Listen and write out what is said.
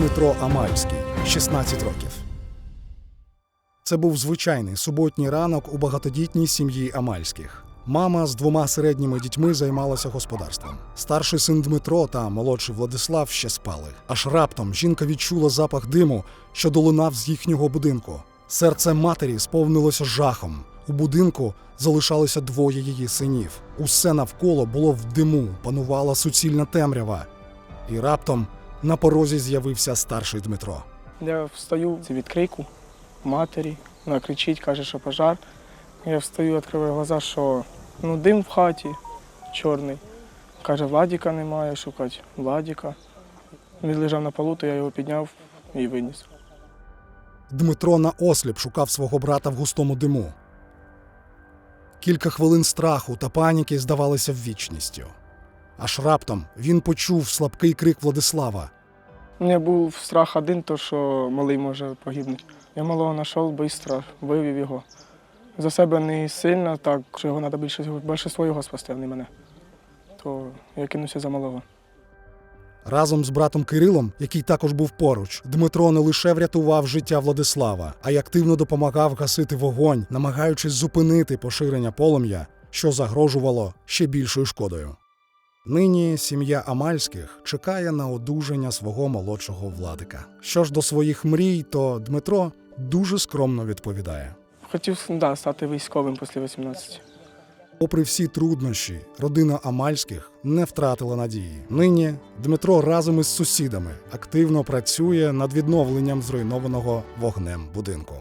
Дмитро Амальський, 16 років. Це був звичайний суботній ранок у багатодітній сім'ї Амальських. Мама з двома середніми дітьми займалася господарством. Старший син Дмитро та молодший Владислав ще спали. Аж раптом жінка відчула запах диму, що долунав з їхнього будинку. Серце матері сповнилося жахом. У будинку залишалося двоє її синів. Усе навколо було в диму, панувала суцільна темрява. І раптом на порозі з'явився старший Дмитро. Я встаю від крику матері, вона кричить, каже, що пожар. Я встаю, відкриваю глаза, що ну, дим в хаті чорний. Каже, Владіка немає, шукать Владіка. Він лежав на полу, то я його підняв і виніс. Дмитро наосліп шукав свого брата в густому диму. Кілька хвилин страху та паніки здавалися вічністю. Аж раптом він почув слабкий крик Владислава. У мене був страх один, то що малий може погибнути. Я малого знайшов швидко, вивів його. За себе не сильно, так що його треба більше, більше свого спасти, а не мене. То я кинувся за малого. Разом з братом Кирилом, який також був поруч, Дмитро не лише врятував життя Владислава, а й активно допомагав гасити вогонь, намагаючись зупинити поширення полум'я, що загрожувало ще більшою шкодою. Нині сім'я Амальських чекає на одужання свого молодшого владика. Що ж до своїх мрій, то Дмитро дуже скромно відповідає. Хотів да, стати військовим після 18. Попри всі труднощі, родина Амальських не втратила надії. Нині Дмитро разом із сусідами активно працює над відновленням зруйнованого вогнем будинку.